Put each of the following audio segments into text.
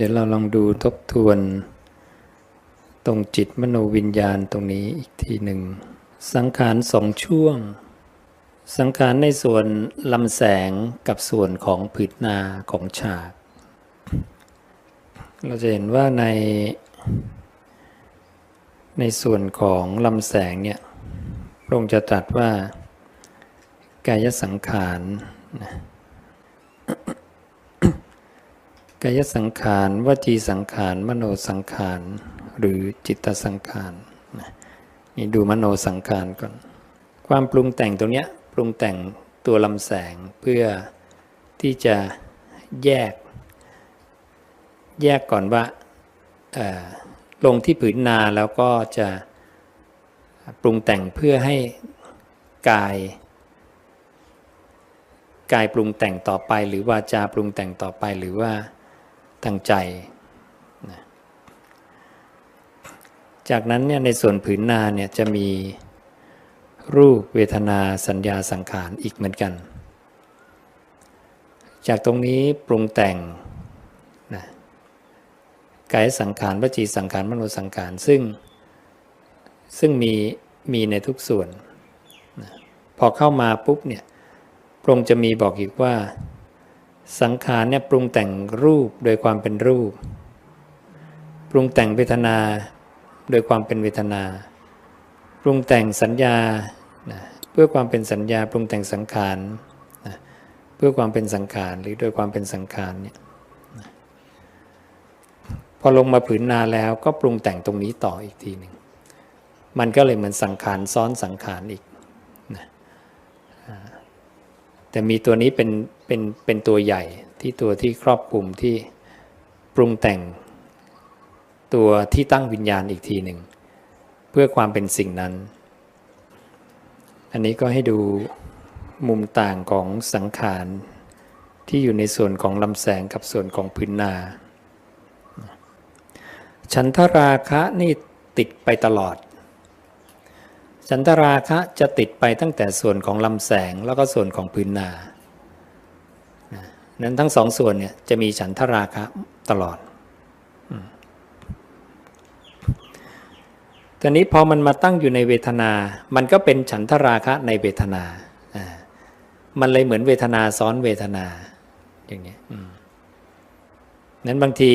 เดี๋ยวเราลองดูทบทวน ตรงจิตมโนวิญญาณตรงนี้อีกทีหนึ่ง สังขารสองช่วง สังขารในส่วนลำแสงกับส่วนของผืนนาของฉาก เราจะเห็นว่าใน ในส่วนของลำแสงเนี่ยพระองค์จะตรัสว่ากายสังขารนะ กายสังขารวจีสังขาร มโนสังขาร หรือจิตสังขารนี่ดูมโนสังขารก่อน ความปรุงแต่งตรงเนี้ยปรุงแต่งตัวลำแสงเพื่อที่จะแยก แยกก่อนว่าลงที่ผืนนาแล้วก็จะปรุงแต่งเพื่อให้กาย กายปรุงแต่งต่อไป หรือวาจาปรุงแต่งต่อไปหรือว่า ทางใจนะจากนั้นเนี่ยในส่วนผืนนาเนี่ยจะมีรูปเวทนาสัญญาสังขารอีกเหมือนกัน จากตรงนี้ปรุงแต่งนะกายสังขารวจีสังขารมโนสังขารซึ่งซึ่งมีมีในทุกส่วนนะพอเข้ามาปุ๊บเนี่ยพระองค์จะมีบอกอีกว่า สังขารเนี่ยปรุงแต่งรูปโดยความเป็นรูป ปรุงแต่งเวทนาโดยความเป็นเวทนา ปรุงแต่งสัญญาเพื่อความเป็นสัญญาปรุงแต่งสังขารเพื่อความเป็นสังขารหรือโดยความเป็นสังขารเนี่ยพอลงมาผืนนาแล้วก็ปรุงแต่งตรงนี้ต่ออีกทีหนึ่งมันก็เลยเหมือนสังขารซ้อนสังขารอีกนะแต่มีตัวนี้เป็น เป็นเป็นตัวใหญ่ที่ตัวที่ครอบคลุมที่ปรุงแต่ง ตัวที่ตั้งวิญญาณอีกทีหนึ่ง เพื่อความเป็นสิ่งนั้น อันนี้ก็ให้ดูมุมต่างของสังขารที่อยู่ในส่วนของลำแสงกับส่วนของพื้นนาฉันทราคะนี่ติดไปตลอด ฉันทราคะจะติดไปตั้งแต่ส่วนของลำแสงแล้วก็ส่วนของพื้นนา นั้นทั้งสองส่วนเนี่ยจะมีฉันทราคะตลอดตอนนี้พอมันมาตั้งอยู่ในเวทนา มันก็เป็นฉันทราคะในเวทนาอ่ามันเลยเหมือนเวทนาซ้อนเวทนา อย่างนี้นั้นบางที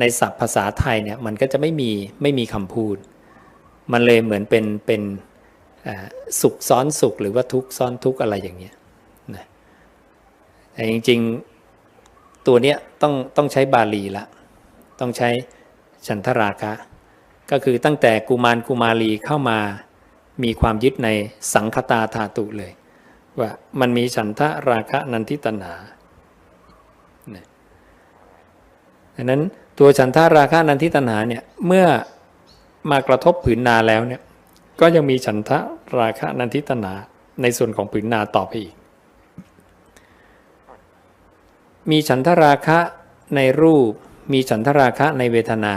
ในศัพท์ภาษาไทยเนี่ยมันก็จะไม่มีไม่มีคำพูด มันเลยเหมือนเป็นเป็นสุขซ้อนสุขหรือว่าทุกข์ซ้อนทุกข์อะไรอย่างเงี้ยนะแต่จริงๆ ตัวเนี้ยต้องต้องใช้บาลีละ ต้องใช้ฉันทราคะ ก็คือตั้งแต่กุมารกุมารีเข้ามามีความยึดในสังคตาธาตุเลย ว่ามันมีฉันทราคะนันทิตนาดังนั้นตัวฉันทราคะนันทิตนาเนี่ยเมื่อมากระทบผืนนาแล้วเนี่ยก็ยังมีฉันทราคะนันทิตนาในส่วนของผืนนาต่อไปอีก มีฉันทราคะในรูป มีฉันทราคะในเวทนา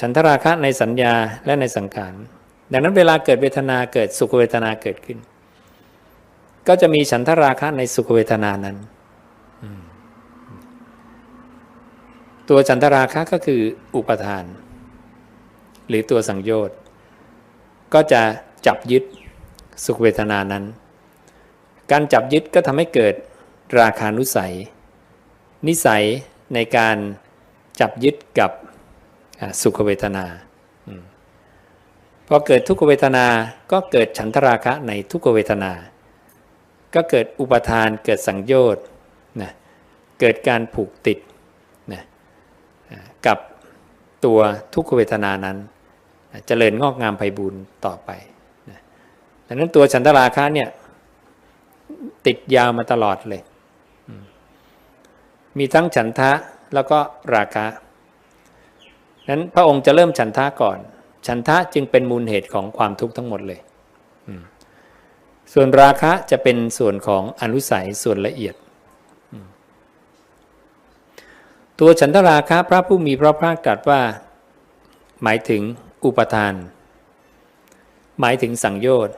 ฉันทราคะในสัญญาและในสังขาร ดังนั้นเวลาเกิดเวทนาเกิดสุขเวทนาเกิดขึ้น ก็จะมีฉันทราคะในสุขเวทนานั้น ตัวฉันทราคะก็คืออุปทาน หรือตัวสังโยชน์ ก็จะจับยึดสุขเวทนานั้น การจับยึดก็ทำให้เกิดราคานุสัย นิสัยในการจับยึดกับสุขเวทนาพอเกิดทุกขเวทนา ก็เกิดฉันทราคะในทุกขเวทนา ก็เกิดอุปทานเกิดสังโยชน์นะเกิดการผูกติดนะกับตัวทุกขเวทนานั้นนะเจริญงอกงามไพบูรณ์ต่อไปนะดังนั้นตัวฉันทราคะเนี่ย ติดยาวมาตลอดเลยอืมมีทั้งฉันทะแล้วก็ราคะ นั้นพระองค์จะเริ่มฉันทะก่อน ฉันทะจึงเป็นมูลเหตุของความทุกข์ทั้งหมดเลยอืมส่วนราคะจะเป็นส่วนของอนุสัยส่วนละเอียดอืมตัวฉันทราคะพระผู้มีพระภาคตรัสว่า หมายถึงอุปทาน หมายถึงสังโยชน์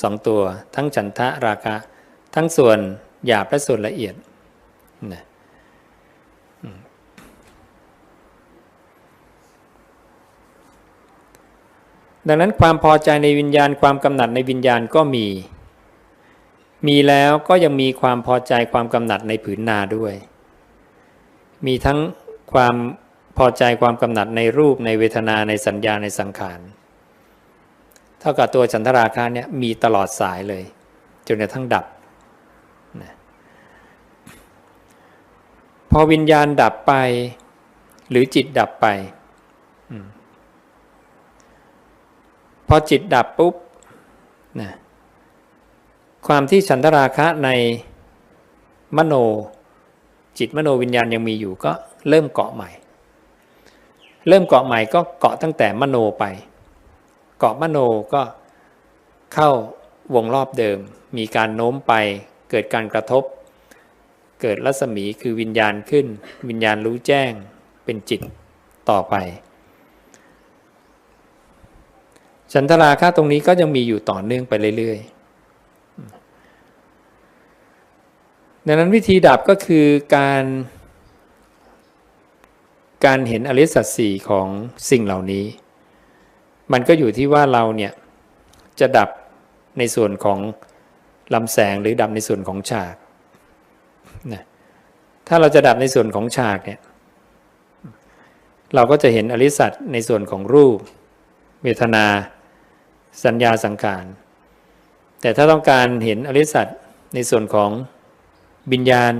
สองตัว ทั้งฉันทะราคะ ทั้งส่วนหยาบและส่วนละเอียดนะดังนั้นความพอใจในวิญญาณความกำหนัดในวิญญาณก็มี มีแล้วก็ยังมีความพอใจความกำหนัดในผืนนาด้วย มีทั้งความพอใจความกำหนัดในรูปในเวทนาในสัญญาในสังขาร เท่ากับตัวฉันทราคาเนี่ยมีตลอดสายเลย จนกระทั่งดับ พอวิญญาณดับไป หรือจิตดับไป พอจิตดับปุ๊บนะความที่ฉันทราคะในมโน จิตมโนวิญญาณยังมีอยู่ก็เริ่มเกาะใหม่ เริ่มเกาะใหม่ก็เกาะตั้งแต่มโนไป เกาะมโนก็เข้าวงรอบเดิม มีการโน้มไปเกิดการกระทบ เกิดรัศมีคือวิญญาณขึ้น วิญญาณรู้แจ้งเป็นจิตต่อไป ฉันทราคะตรงนี้ก็ยังมีอยู่ต่อเนื่องไปเรื่อยๆดังนั้นวิธีดับก็คือการการเห็นอริสัจสี่ของสิ่งเหล่านี้ มันก็อยู่ที่ว่าเราเนี่ยจะดับในส่วนของลำแสงหรือดับในส่วนของฉาก นะถ้าเราจะดับในส่วนของฉากเนี่ยเราก็จะเห็นอริสัตในส่วนของรูป เวทนา สัญญาสังขารแต่ถ้าต้องการเห็นอริสัตในส่วนของบิญญาณ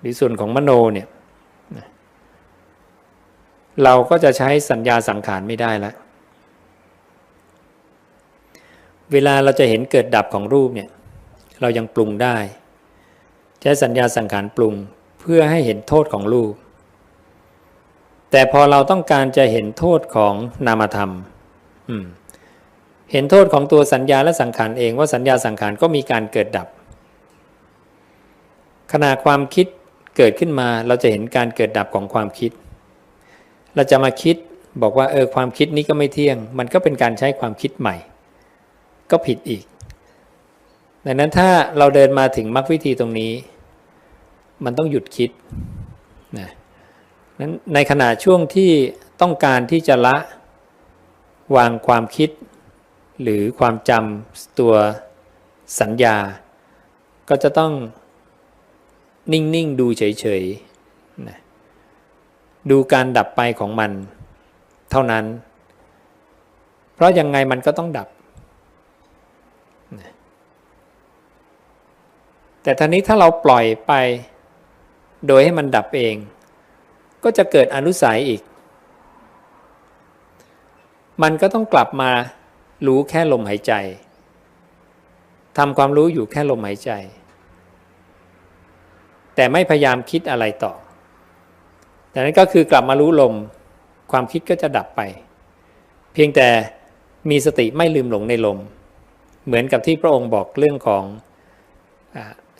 หรือส่วนของมโนเนี่ยเราก็จะใช้สัญญาสังขารไม่ได้แล้วเวลาเราจะเห็นเกิดดับของรูปเนี่ยเรายังปรุงได้ ใช้สัญญาสังขารปรุงเพื่อให้เห็นโทษของรูป แต่พอเราต้องการจะเห็นโทษของนามธรรม เห็นโทษของตัวสัญญาและสังขารเองว่าสัญญาสังขารก็มีการเกิดดับ ขณะความคิดเกิดขึ้นมาเราจะเห็นการเกิดดับของความคิด เราจะมาคิดบอกว่าเออความคิดนี้ก็ไม่เที่ยง มันก็เป็นการใช้ความคิดใหม่ ก็ผิดอีก ดังนั้นถ้าเราเดินมาถึงมรรควิธีตรงนี้ มันต้องหยุดคิดนะนั้นในขณะช่วงที่ต้องการที่จะละวางความคิด หรือความจำตัวสัญญา ก็จะต้องนิ่ง ๆ ดูเฉยๆนะดูการดับไปของมันเท่านั้น เพราะยังไงมันก็ต้องดับนะ แต่ทีนี้ถ้าเราปล่อยไป โดยให้มันดับเอง ก็จะเกิดอนุสัยอีก มันก็ต้องกลับมารู้แค่ลมหายใจทำความรู้อยู่แค่ลมหายใจ แต่ไม่พยายามคิดอะไรต่อดังนั้นก็คือกลับมารู้ลม ความคิดก็จะดับไป เพียงแต่มีสติไม่ลืมหลงในลม เหมือนกับที่พระองค์บอกเรื่องของ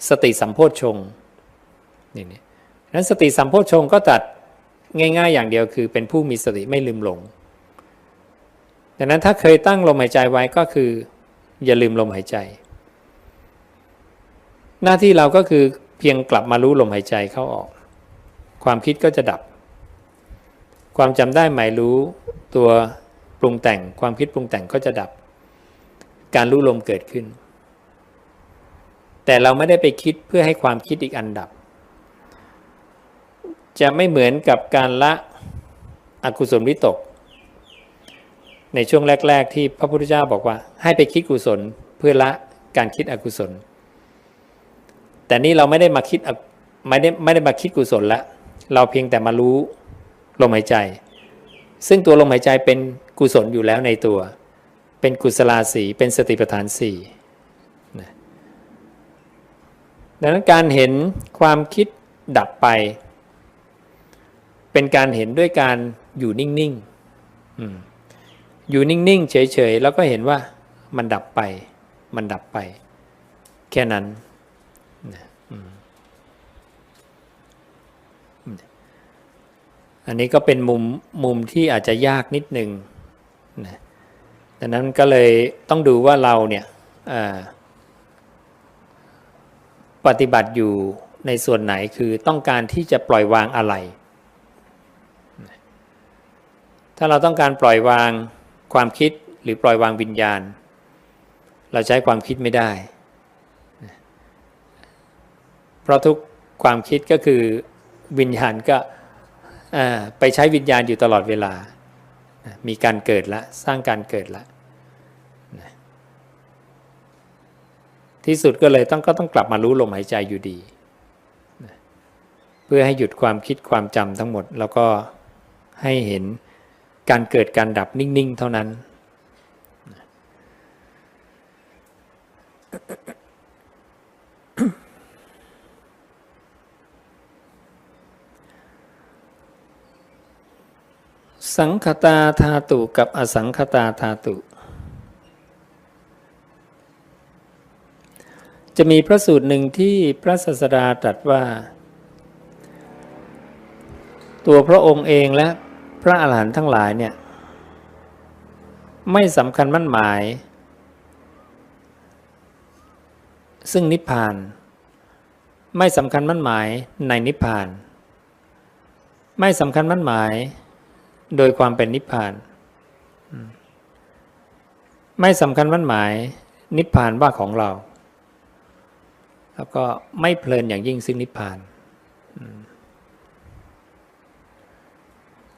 สติสัมโพชฌงนี่นี่นั้นสติสัมโพชฌงก็ตัดง่าย ๆ อย่างเดียวคือ เป็นผู้มีสติไม่ลืมหลงดังนั้นถ้าเคยตั้งลมหายใจไว้ก็คือ อย่าลืมลมหายใจ หน้าที่เราก็คือเพียงกลับมารู้ลมหายใจเข้าออก ความคิดก็จะดับ ความจำได้หมายรู้ตัวปรุงแต่งความคิดปรุงแต่งก็จะดับ การรู้ลมเกิดขึ้น แต่เราไม่ได้ไปคิดเพื่อให้ความคิดอีกอันดับ จะไม่เหมือนกับการละอกุศลวิตก ในช่วงแรก ๆ ที่พระพุทธเจ้าบอกว่า ให้ไปคิดกุศลเพื่อละการคิดอกุศล แต่นี่เราไม่ได้มาคิดไม่ได้ไม่ได้มาคิดกุศลละเราเพียงแต่มารู้ลมหายใจ ซึ่งตัวลมหายใจเป็นกุศลอยู่แล้วในตัว เป็นกุศลาสีเป็นสติปัฏฐานสี่ ดังนั้นการเห็นความคิดดับไป เป็นการเห็นด้วยการอยู่นิ่งๆอยู่นิ่งๆ เฉยๆ แล้วก็เห็นว่ามันดับไป มันดับไป แค่นั้นอันนี้ก็เป็นมุมมุมที่อาจจะยากนิดนึงนะดังนั้นก็เลยต้องดูว่าเราเนี่ย ปฏิบัติอยู่ในส่วนไหนคือต้องการที่จะปล่อยวางอะไร ถ้าเราต้องการปล่อยวางความคิดหรือปล่อยวางวิญญาณ เราใช้ความคิดไม่ได้ เพราะทุกความคิดก็คือวิญญาณก็ไปใช้วิญญาณอยู่ตลอดเวลา มีการเกิดละ สร้างการเกิดละ ที่สุดก็เลยต้องก็ต้องกลับมารู้ลมหายใจอยู่ดี เพื่อให้หยุดความคิดความจำทั้งหมด แล้วก็ให้เห็นการเกิดการดับนิ่งๆ เท่านั้น สังคตาธาตุกับอสังคตาธาตุ จะมีพระสูตรหนึ่งที่พระศาสดาตรัสว่า ตัวพระองค์เองและพระอาหารหันต์ทั้งหลายเนี่ยไม่สำคัญมั่นหมาย ซึ่งนิพพาน ไม่สำคัญมั่นหมายในนิพพาน ไม่สำคัญมั่นหมาย โดยความเป็นนิพพาน ไม่สำคัญมั่นหมาย นิพพานว่าของเรา แล้วก็ไม่เพลินอย่างยิ่งซึ่งนิพพาน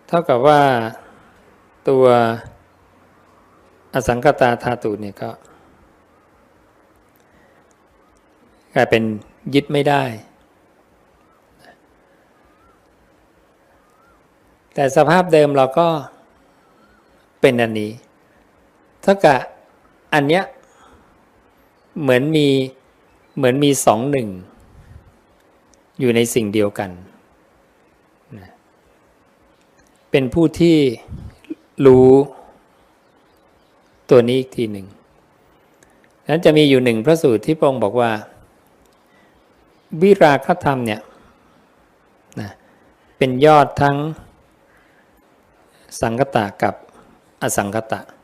เท่ากับว่าตัวอสังคตาธาตุเนี่ยก็กลายเป็นยึดไม่ได้ แต่สภาพเดิมเราก็เป็นอันนี้ถ้ากับอันเนี้ยเหมือนมี เหมือนมีสองหนึ่ง อยู่ในสิ่งเดียวกัน เป็นผู้ที่รู้ตัวนี้อีกทีหนึ่งนั้นจะมีอยู่หนึ่งพระสูตรที่พระองค์บอกว่า วิราคธรรมเนี่ยนะเป็นยอดทั้งสังคตะกับอสังคตะนะ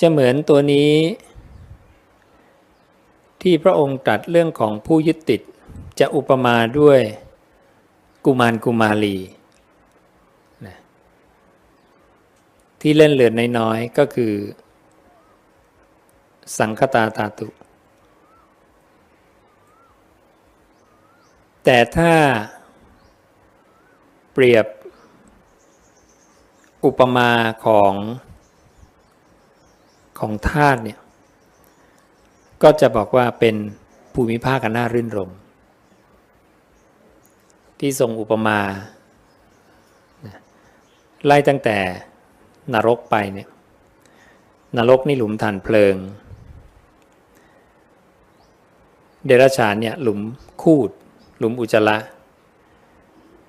จะเหมือนตัวนี้ ที่พระองค์ตรัสเรื่องของผู้ยึดติด จะอุปมาด้วยกุมารกุมารีที่เล่นเลือนน้อยๆก็คือ สังคตาธาตุ แต่ถ้าเปรียบอุปมาของ ของธาตุเนี่ยก็จะบอกว่าเป็นภูมิภาคกันน่ารื่นรม ที่ทรงอุปมา ไล่ตั้งแต่นรกไปเนี่ยนรกนี่หลุมฐานเพลิง เดรัจฉานเนี่ยหลุมคูด หลุมอุจจาระ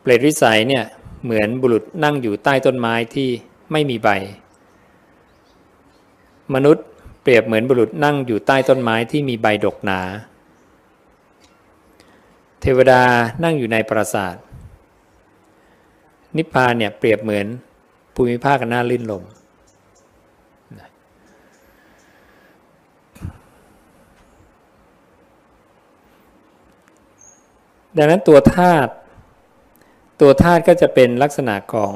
เปรตวิสัยเนี่ยเหมือนบุรุษนั่งอยู่ใต้ต้นไม้ที่ไม่มีใบ มนุษย์เปรียบเหมือนบุรุษนั่งอยู่ใต้ต้นไม้ที่มีใบดกหนา เทวดานั่งอยู่ในปราสาท นิพพานเนี่ยเปรียบเหมือนภูมิภาคกันน่าลื่นลมดังนั้นตัวธาตุตัวธาตุก็จะเป็นลักษณะของ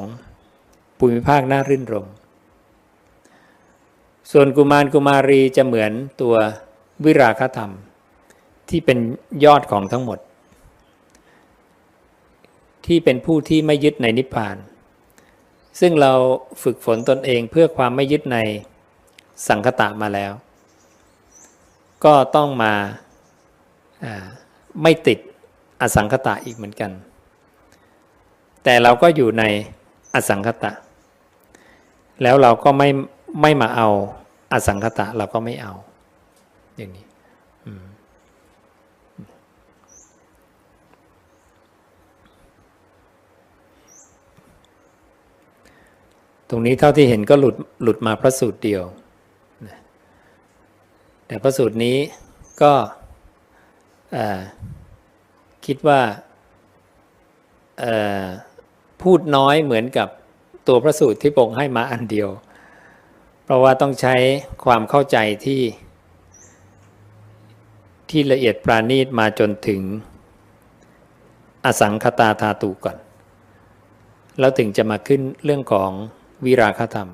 ภูมิภาคน่ารื่นรม ส่วนกุมารกุมารีจะเหมือนตัววิราคธรรม ที่เป็นยอดของทั้งหมด ที่เป็นผู้ที่ไม่ยึดในนิพพาน ซึ่งเราฝึกฝนตนเองเพื่อความไม่ยึดในสังคตะมาแล้ว ก็ต้องมาไม่ติดอสังคตะอีกเหมือนกัน แต่เราก็อยู่ในอสังคตะ แล้วเราก็ไม่ ไม่มาเอาอสังคตะเราก็ไม่เอา อย่างนี้ตรงนี้เท่าที่เห็นก็หลุดหลุดมาพระสูตรเดียว แต่พระสูตรนี้ก็คิดว่าพูดน้อยเหมือนกับตัวพระสูตรที่ปงให้มาอันเดียว เพราะว่าต้องใช้ความเข้าใจที่ ที่ละเอียดปราณีตมาจนถึง อสังคตาธาตุก่อน แล้วถึงจะมาขึ้นเรื่องของวิราคธรรม